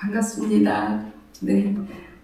반갑습니다. 네.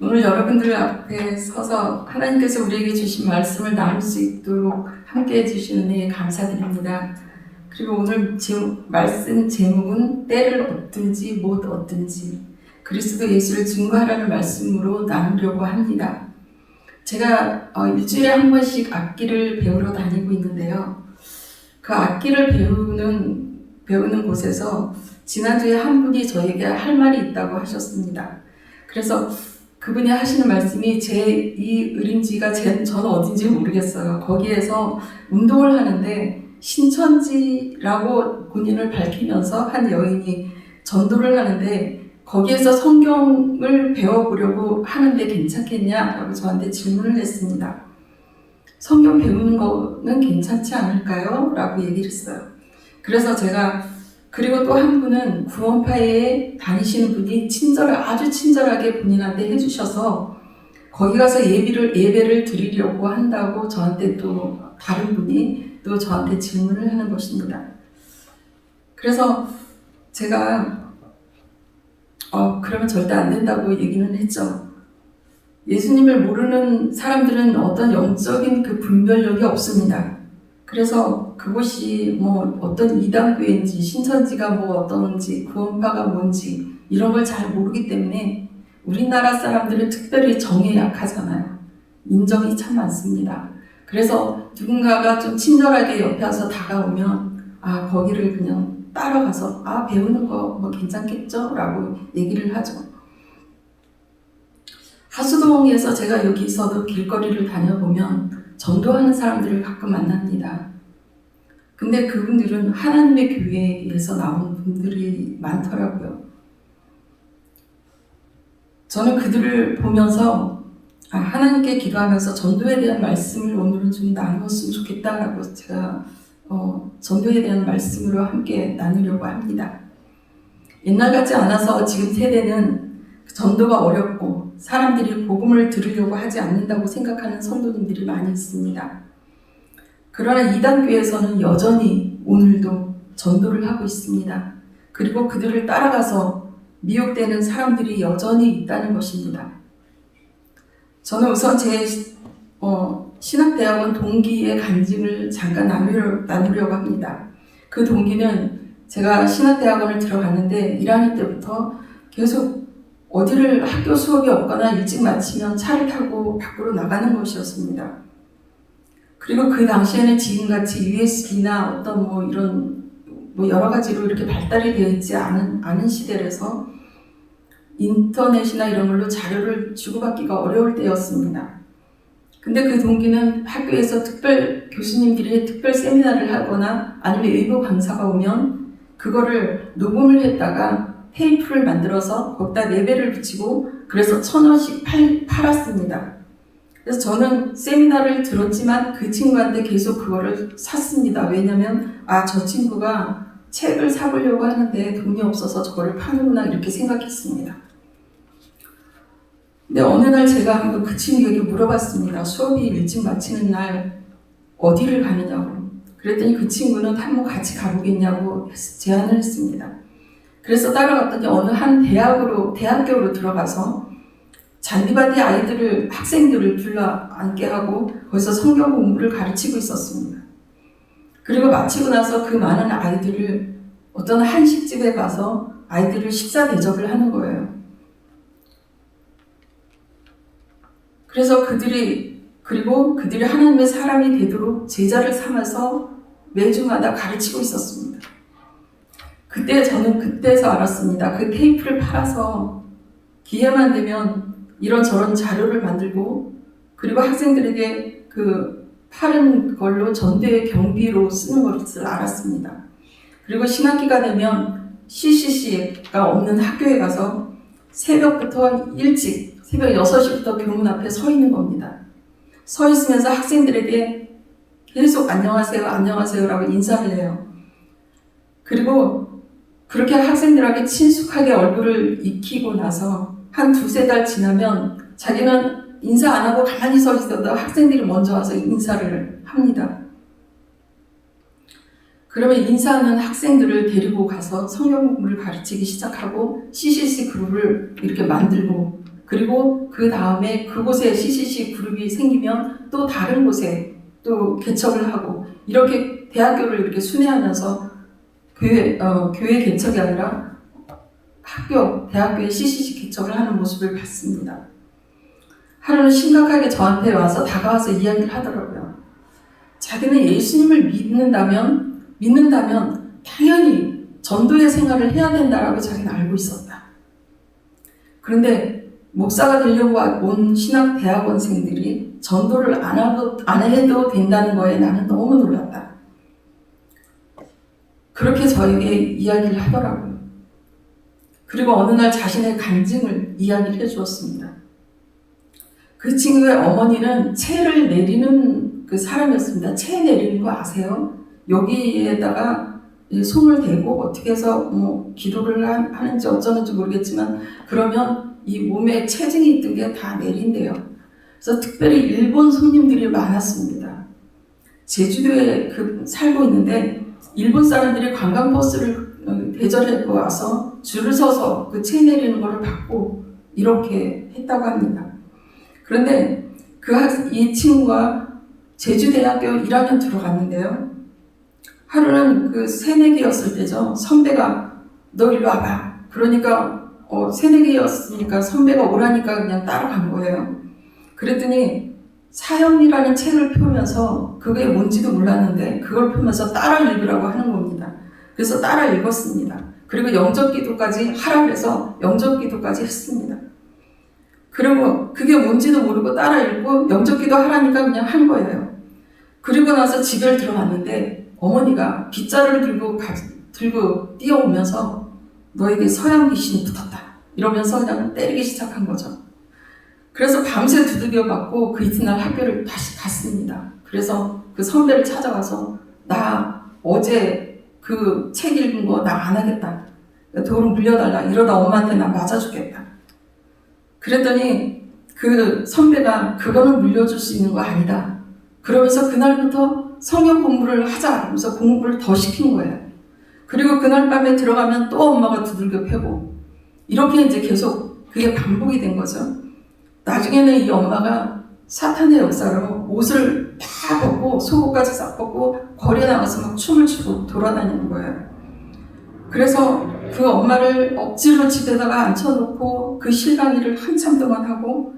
오늘 여러분들 앞에 서서 하나님께서 우리에게 주신 말씀을 나눌 수 있도록 함께 해주시는 데 감사드립니다. 그리고 오늘 제, 말씀 제목은 때를 얻든지 못 얻든지 그리스도 예수를 증거하라는 말씀으로 나누려고 합니다. 제가 어, 일주일에 한 번씩 악기를 배우러 다니고 있는데요. 그 악기를 배우는 배우는 곳에서 지난주에 한 분이 저에게 할 말이 있다고 하셨습니다. 그래서 그분이 하시는 말씀이 제 이 의림지가 제, 저는 어딘지 모르겠어요. 거기에서 운동을 하는데 신천지라고 본인을 밝히면서 한 여인이 전도를 하는데 거기에서 성경을 배워보려고 하는데 괜찮겠냐라고 저한테 질문을 했습니다. 성경 배우는 거는 괜찮지 않을까요? 라고 얘기를 했어요. 그래서 제가 그리고 또 한 분은 구원파에 다니시는 분이 친절을 아주 친절하게 본인한테 해주셔서 거기 가서 예비를 예배를 드리려고 한다고 저한테 또 다른 분이 또 저한테 질문을 하는 것입니다. 그래서 제가 어 그러면 절대 안 된다고 얘기는 했죠. 예수님을 모르는 사람들은 어떤 영적인 그 분별력이 없습니다. 그래서 그곳이 뭐 어떤 이단교인지 신천지가 뭐 어떤지 구원파가 뭔지 이런 걸 잘 모르기 때문에 우리나라 사람들은 특별히 정에 약하잖아요. 인정이 참 많습니다. 그래서 누군가가 좀 친절하게 옆에 와서 다가오면 아 거기를 그냥 따라가서 아 배우는 거 뭐 괜찮겠죠? 라고 얘기를 하죠. 하수동에서 제가 여기서도 길거리를 다녀보면 전도하는 사람들을 가끔 만납니다. 근데 그분들은 하나님의 교회에서 나온 분들이 많더라고요. 저는 그들을 보면서 아, 하나님께 기도하면서 전도에 대한 말씀을 오늘은 좀 나누었으면 좋겠다라고 제가 어, 전도에 대한 말씀으로 함께 나누려고 합니다. 옛날 같지 않아서 지금 세대는 전도가 어렵고 사람들이 복음을 들으려고 하지 않는다고 생각하는 성도님들이 많이 있습니다. 그러나 이단교에서는 여전히 오늘도 전도를 하고 있습니다. 그리고 그들을 따라가서 미혹되는 사람들이 여전히 있다는 것입니다. 저는 우선 제 어, 신학대학원 동기의 간증을 잠깐 나누려, 나누려고 합니다. 그 동기는 제가 신학대학원을 들어갔는데 1학년 때부터 계속 어디를 학교 수업이 없거나 일찍 마치면 차를 타고 밖으로 나가는 것이었습니다. 그리고 그 당시에는 지금같이 USB나 어떤 뭐 이런 뭐 여러 가지로 이렇게 발달이 되어 있지 않은, 않은 시대라서 인터넷이나 이런 걸로 자료를 주고받기가 어려울 때였습니다. 근데 그 동기는 학교에서 특별 교수님들이 특별 세미나를 하거나 아니면 외부 강사가 오면 그거를 녹음을 했다가 테이프를 만들어서 거기다 레벨을 붙이고 그래서 천 원씩 팔, 팔았습니다. 그래서 저는 세미나를 들었지만 그 친구한테 계속 그거를 샀습니다. 왜냐면 아 저 친구가 책을 사보려고 하는데 돈이 없어서 저거를 파는구나 이렇게 생각했습니다. 근데 어느 날 제가 한번 그 친구에게 물어봤습니다. 수업이 일찍 마치는 날 어디를 가느냐고. 그랬더니 그 친구는 한번 같이 가보겠냐고 제안을 했습니다. 그래서 따라갔더니 어느 한 대학으로, 대학교로 들어가서 잔디밭에 아이들을, 학생들을 불러 앉게 하고 거기서 성경 공부를 가르치고 있었습니다. 그리고 마치고 나서 그 많은 아이들을 어떤 한식집에 가서 아이들을 식사 대접을 하는 거예요. 그래서 그들이 그리고 그들이 하나님의 사람이 되도록 제자를 삼아서 매주마다 가르치고 있었습니다. 그때 저는 그때서 알았습니다. 그 테이프를 팔아서 기회만 되면 이런저런 자료를 만들고 그리고 학생들에게 그 파는 걸로 전대 경비로 쓰는 것을 알았습니다. 그리고 신학기가 되면 CCC가 없는 학교에 가서 새벽부터 일찍 새벽 6시부터 교문 앞에 서 있는 겁니다. 서 있으면서 학생들에게 계속 안녕하세요, 안녕하세요라고 인사를 해요. 그리고 그렇게 학생들에게 친숙하게 얼굴을 익히고 나서 한 두세 달 지나면 자기는 인사 안 하고 가만히 서 있어도 학생들이 먼저 와서 인사를 합니다. 그러면 인사하는 학생들을 데리고 가서 성경 공부를 가르치기 시작하고 CCC 그룹을 이렇게 만들고 그리고 그 다음에 그곳에 CCC 그룹이 생기면 또 다른 곳에 또 개척을 하고 이렇게 대학교를 이렇게 순회하면서 교회 어, 교회 개척이 아니라 학교 대학교의 CCC 개척을 하는 모습을 봤습니다. 하루는 심각하게 저한테 와서 다가와서 이야기를 하더라고요. 자기는 예수님을 믿는다면 믿는다면 당연히 전도의 생활을 해야 된다라고 자기는 알고 있었다. 그런데 목사가 되려고 온 신학 대학원생들이 전도를 안, 하도, 안 해도 된다는 거에 나는 너무 놀랐다. 그렇게 저에게 이야기를 하더라고요. 그리고 어느 날 자신의 간증을 이야기를 해주었습니다. 그 친구의 어머니는 채를 내리는 그 사람이었습니다. 채 내리는 거 아세요? 여기에다가 이 손을 대고 어떻게 해서 뭐 기도를 하- 하는지 어쩌는지 모르겠지만 그러면 이 몸에 체증이 있던 게 다 내린대요. 그래서 특별히 일본 손님들이 많았습니다. 제주도에 그 살고 있는데 일본 사람들이 관광버스를 어, 대절해 와서 줄을 서서 그 채 내리는 거를 받고 이렇게 했다고 합니다. 그런데 그 이 친구가 제주대학교 1학년 들어갔는데요. 하루는 그 새내기였을 때죠. 선배가 너 일로 와봐. 그러니까 어, 새내기였으니까 선배가 오라니까 그냥 따라간 거예요. 그랬더니 사형이라는 책을 펴면서 그게 뭔지도 몰랐는데 그걸 펴면서 따라 읽으라고 하는 겁니다. 그래서 따라 읽었습니다. 그리고 영접 기도까지 하라 그래서 영접 기도까지 했습니다. 그리고 그게 뭔지도 모르고 따라 읽고 영접 기도 하라니까 그냥 한 거예요. 그리고 나서 집에 들어왔는데 어머니가 빗자루를 들고 가, 들고 뛰어오면서 너에게 서양 귀신이 붙었다. 이러면서 그냥 때리기 시작한 거죠. 그래서 밤새 두들겨 맞고 그 이튿날 학교를 다시 갔습니다. 그래서 그 선배를 찾아가서 나 어제 그 책 읽은 거 나 안 하겠다. 도로 물려달라. 이러다 엄마한테 나 맞아주겠다. 그랬더니 그 선배가 그거는 물려줄 수 있는 거 아니다. 그러면서 그날부터 성경 공부를 하자. 그러면서 공부를 더 시킨 거예요. 그리고 그날 밤에 들어가면 또 엄마가 두들겨 패고 이렇게 이제 계속 그게 반복이 된 거죠. 나중에는 이 엄마가 사탄의 역사로 옷을 다 벗고 속옷까지 싹 벗고 거리에 나가서 막 춤을 추고 돌아다니는 거예요. 그래서 그 엄마를 억지로 집에다가 앉혀놓고 그 실강이를 한참 동안 하고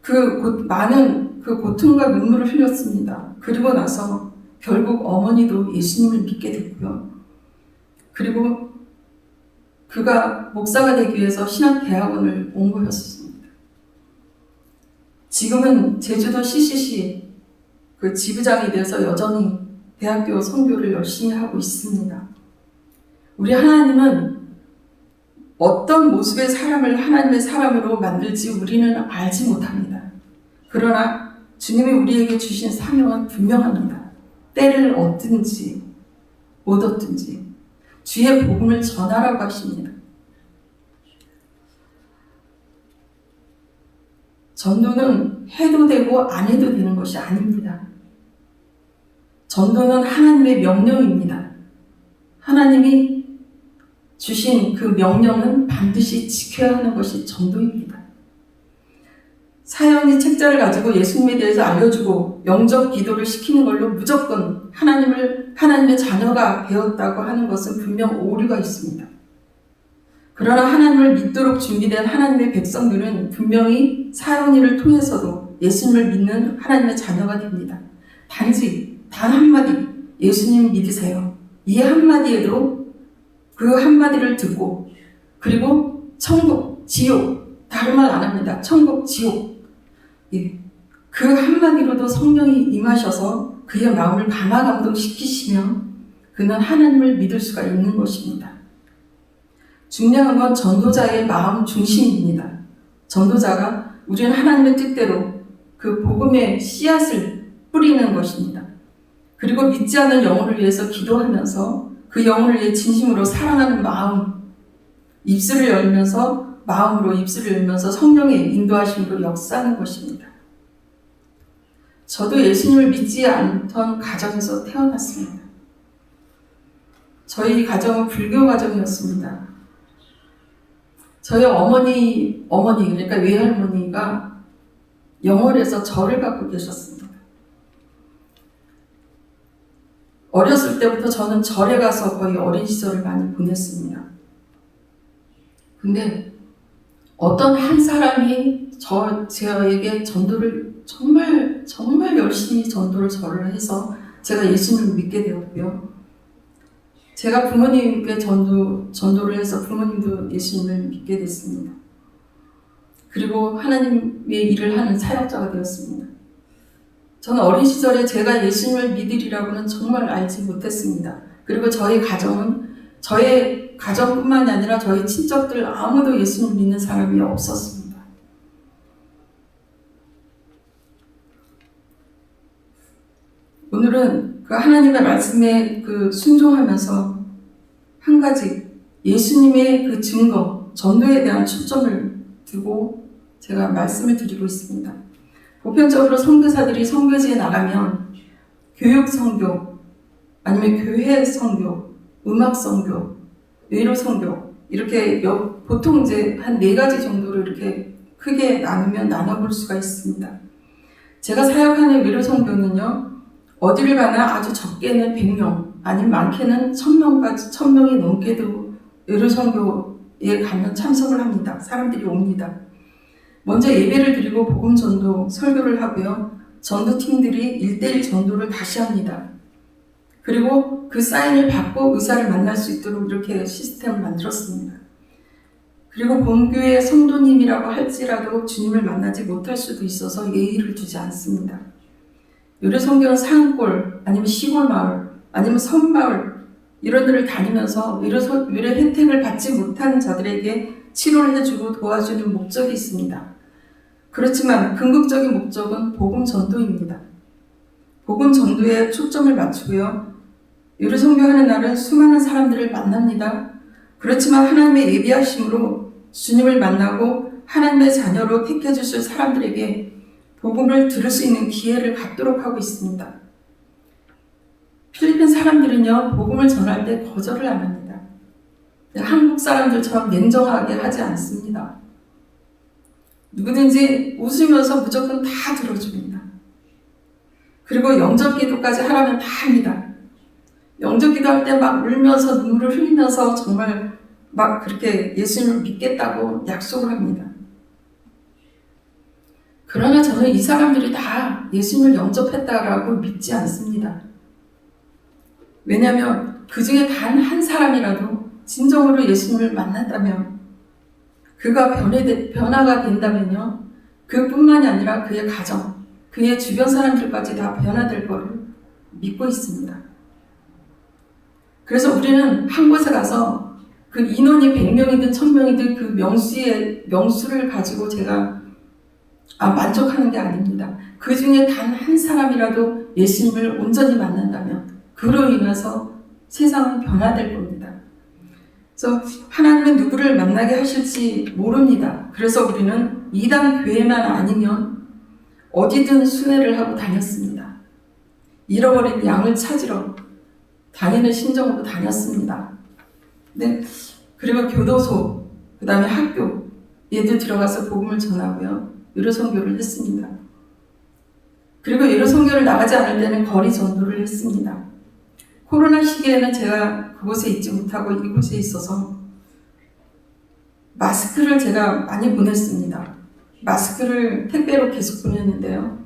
그 고, 많은 그 고통과 눈물을 흘렸습니다. 그리고 나서 결국 어머니도 예수님을 믿게 됐고요. 그리고 그가 목사가 되기 위해서 신학대학원을 온 거였습니다. 지금은 제주도 CCC 그 지부장이 돼서 여전히 대학교 선교를 열심히 하고 있습니다. 우리 하나님은 어떤 모습의 사람을 하나님의 사람으로 만들지 우리는 알지 못합니다. 그러나 주님이 우리에게 주신 사명은 분명합니다. 때를 얻든지 못 얻든지 주의 복음을 전하라고 하십니다. 전도는 해도 되고 안 해도 되는 것이 아닙니다. 전도는 하나님의 명령입니다. 하나님이 주신 그 명령은 반드시 지켜야 하는 것이 전도입니다. 사연이 책자를 가지고 예수님에 대해서 알려주고 영접 기도를 시키는 걸로 무조건 하나님을 하나님의 자녀가 되었다고 하는 것은 분명 오류가 있습니다. 그러나 하나님을 믿도록 준비된 하나님의 백성들은 분명히 사연이를 통해서도 예수님을 믿는 하나님의 자녀가 됩니다. 단지 단 한마디 예수님 믿으세요. 이 한마디에도 그 한마디를 듣고 그리고 천국, 지옥 다른 말 안 합니다. 천국, 지옥 예. 그 한마디로도 성령이 임하셔서 그의 마음을 감화 감동시키시면 그는 하나님을 믿을 수가 있는 것입니다. 중요한 건 전도자의 마음 중심입니다. 전도자가 우리는 하나님의 뜻대로 그 복음의 씨앗을 뿌리는 것입니다. 그리고 믿지 않는 영혼을 위해서 기도하면서 그 영혼을 위해 진심으로 사랑하는 마음, 입술을 열면서 마음으로 입술을 열면서 성령의 인도하심으로 역사하는 것입니다. 저도 예수님을 믿지 않던 가정에서 태어났습니다. 저희 가정은 불교 가정이었습니다. 저희 어머니, 어머니, 그러니까 외할머니가 영월에서 절을 갖고 계셨습니다. 어렸을 때부터 저는 절에 가서 거의 어린 시절을 많이 보냈습니다. 근데 어떤 한 사람이 저, 저에게 전도를 정말, 정말 열심히 전도를 저를 해서 제가 예수님을 믿게 되었고요. 제가 부모님께 전도, 전도를 해서 부모님도 예수님을 믿게 됐습니다. 그리고 하나님의 일을 하는 사역자가 되었습니다. 저는 어린 시절에 제가 예수님을 믿으리라고는 정말 알지 못했습니다. 그리고 저희 가정은 저의 가정뿐만이 아니라 저희 친척들 아무도 예수님 믿는 사람이 없었습니다. 오늘은 그 하나님의 말씀에 그 순종하면서 한 가지 예수님의 그 증거, 전도에 대한 초점을 두고 제가 말씀을 드리고 있습니다. 보편적으로 선교사들이 선교지에 나가면 교육 선교, 아니면 교회 선교, 음악 선교, 외로 선교 이렇게 여- 보통 이제 한 네 가지 정도로 이렇게 크게 나누면 나눠볼 수가 있습니다. 제가 사역하는 외로 선교는요 어디를 가나 아주 적게는 100명, 아니면 많게는 1000명까지 1000명이 넘게도 외로 선교에 가면 참석을 합니다. 사람들이 옵니다. 먼저 예배를 드리고 복음 전도 설교를 하고요. 전도팀들이 1대1 전도를 다시 합니다. 그리고 그 사인을 받고 의사를 만날 수 있도록 이렇게 시스템을 만들었습니다. 그리고 본교의 성도님이라고 할지라도 주님을 만나지 못할 수도 있어서 예의를 두지 않습니다. 요래 성경은 산골, 아니면 시골 마을, 아니면 섬마을 이런 데를 다니면서 요래 혜택을 받지 못하는 자들에게 치료를 해주고 도와주는 목적이 있습니다. 그렇지만 궁극적인 목적은 복음 전도입니다. 복음 전도에 초점을 맞추고요. 요리 성교하는 날은 수많은 사람들을 만납니다. 그렇지만 하나님의 예비하심으로 주님을 만나고 하나님의 자녀로 택해 주실 사람들에게 복음을 들을 수 있는 기회를 갖도록 하고 있습니다. 필리핀 사람들은요, 복음을 전할 때 거절을 안 합니다. 한국 사람들처럼 냉정하게 하지 않습니다. 누구든지 웃으면서 무조건 다 들어줍니다. 그리고 영접 기도까지 하라면 다 합니다. 영접 기도할 때 막 울면서 눈물을 흘리면서 정말 막 그렇게 예수님을 믿겠다고 약속을 합니다. 그러나 저는 이 사람들이 다 예수님을 영접했다라고 믿지 않습니다. 왜냐하면 그 중에 단 한 사람이라도 진정으로 예수님을 만났다면 그가 변해, 변화가 된다면요. 그뿐만이 아니라 그의 가정, 그의 주변 사람들까지 다 변화될 것을 믿고 있습니다. 그래서 우리는 한 곳에 가서 그 인원이 100명이든 1000명이든 그 명수의 명수를 가지고 제가 아, 만족하는 게 아닙니다. 그 중에 단 한 사람이라도 예수님을 온전히 만난다면 그로 인해서 세상은 변화될 겁니다. 그래서 하나님은 누구를 만나게 하실지 모릅니다. 그래서 우리는 이단 교회만 아니면 어디든 순회를 하고 다녔습니다. 잃어버린 양을 찾으러 다니는 심정으로 다녔습니다. 네. 그리고 교도소, 그 다음에 학교, 얘도 들어가서 복음을 전하고요. 유료 선교를 했습니다. 그리고 유료 선교를 나가지 않을 때는 거리 전도를 했습니다. 코로나 시기에는 제가 그곳에 있지 못하고 이곳에 있어서 마스크를 제가 많이 보냈습니다. 마스크를 택배로 계속 보냈는데요.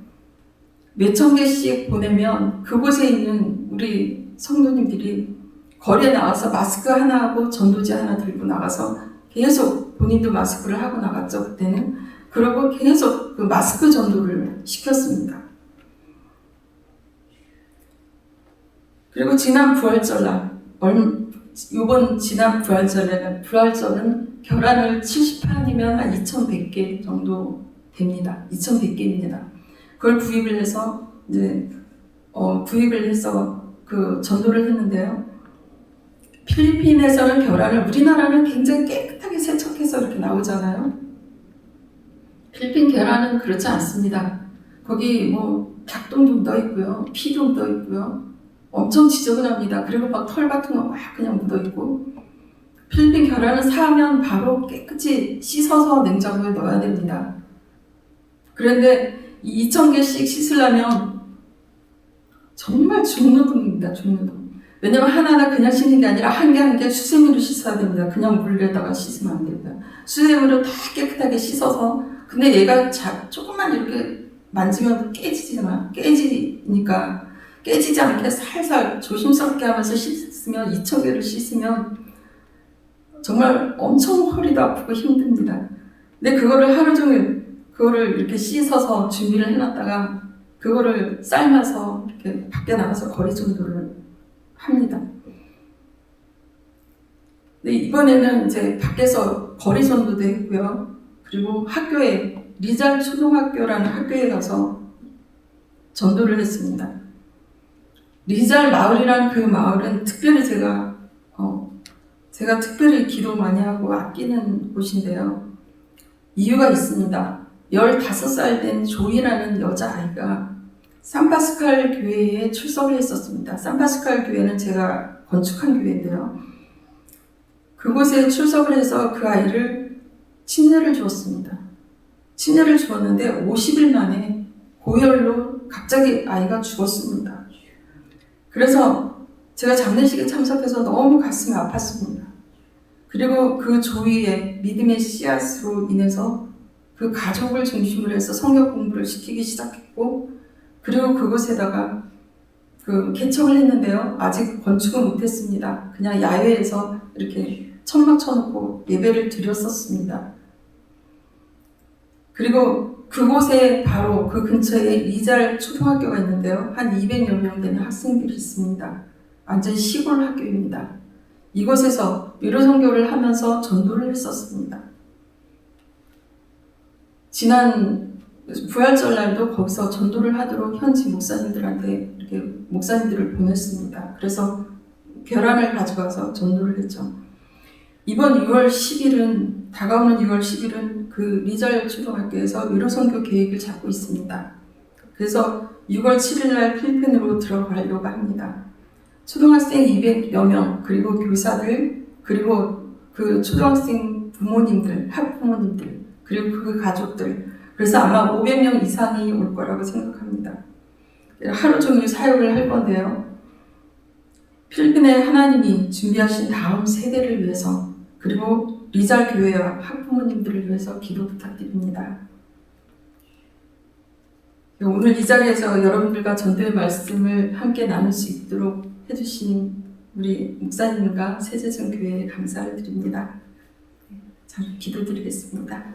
몇 천 개씩 보내면 그곳에 있는 우리 성도님들이 거리에 나와서 마스크 하나 하고 전도지 하나 들고 나가서 계속 본인도 마스크를 하고 나갔죠, 그때는. 그러고 계속 그 마스크 전도를 시켰습니다. 그리고 지난 부활절날, 얼, 요번 지난 부활절에는, 부활절은 결혼을 70판이면 한 2100개 정도 됩니다. 2100개입니다. 그걸 구입을 해서, 이제, 어, 구입을 해서 그 전도를 했는데요. 필리핀에서는 결혼을, 우리나라는 굉장히 깨끗하게 세척해서 이렇게 나오잖아요. 필리핀 계란은 그렇지 않습니다. 거기 뭐 닭똥도 묻어 있고요, 피도 묻어 있고요, 엄청 지저분합니다. 그리고 막 털 같은 거 막 그냥 묻어있고 필리핀 계란은 사면 바로 깨끗이 씻어서 냉장고에 넣어야 됩니다. 그런데 2,000개씩 씻으려면 정말 죽는 돈입니다. 죽는 돈. 왜냐면 하나하나 그냥 씻는 게 아니라 한 개 한 개 수세미로 씻어야 됩니다. 그냥 물에다가 씻으면 안 됩니다. 수세미로 다 깨끗하게 씻어서 근데 얘가 자, 조금만 이렇게 만지면 깨지잖아. 깨지니까 깨지지 않게 살살 조심스럽게 하면서 씻으면 2,000개를 씻으면 정말 엄청 허리도 아프고 힘듭니다. 근데 그거를 하루 종일 그거를 이렇게 씻어서 준비를 해놨다가 그거를 삶아서 이렇게 밖에 나가서 거리 정도를 합니다. 근데 이번에는 이제 밖에서 거리 전도도 했고요. 그리고 학교에 리잘 초등학교라는 학교에 가서 전도를 했습니다. 리잘 마을이란 그 마을은 특별히 제가 어, 제가 특별히 기도 많이 하고 아끼는 곳인데요. 이유가 있습니다. 15살 된 조이라는 여자아이가 산파스칼 교회에 출석을 했었습니다. 산파스칼 교회는 제가 건축한 교회인데요. 그곳에 출석을 해서 그 아이를 침례를 주었습니다. 침례를 주었는데 50일 만에 고열로 갑자기 아이가 죽었습니다. 그래서 제가 장례식에 참석해서 너무 가슴이 아팠습니다. 그리고 그 조이의 믿음의 씨앗으로 인해서 그 가족을 중심으로 해서 성경 공부를 시키기 시작했고 그리고 그곳에다가 그 개척을 했는데요. 아직 건축은 못했습니다. 그냥 야외에서 이렇게 천막 쳐놓고 예배를 드렸었습니다. 그리고 그곳에 바로 그 근처에 리잘 초등학교가 있는데요. 한 200여 명 되는 학생들이 있습니다. 완전 시골 학교입니다. 이곳에서 위로선교를 하면서 전도를 했었습니다. 지난 부활절 날도 거기서 전도를 하도록 현지 목사님들한테 이렇게 목사님들을 보냈습니다. 그래서 결함을 가져가서 전도를 했죠. 이번 6월 10일은 다가오는 6월 10일은 그 리절 초등학교에서 위로선교 계획을 잡고 있습니다. 그래서 6월 7일 날 필리핀으로 들어가려고 합니다. 초등학생 200여 명 그리고 교사들 그리고 그 초등학생 부모님들 학부모님들 그리고 그 가족들 그래서 아마 500명 이상이 올 거라고 생각합니다. 하루 종일 사역을 할 건데요. 필리핀의 하나님이 준비하신 다음 세대를 위해서 그리고 리잘 교회와 학부모님들을 위해서 기도 부탁드립니다. 오늘 이 자리에서 여러분들과 전도의 말씀을 함께 나눌 수 있도록 해주신 우리 목사님과 세제전 교회에 감사를 드립니다. 자, 기도드리겠습니다.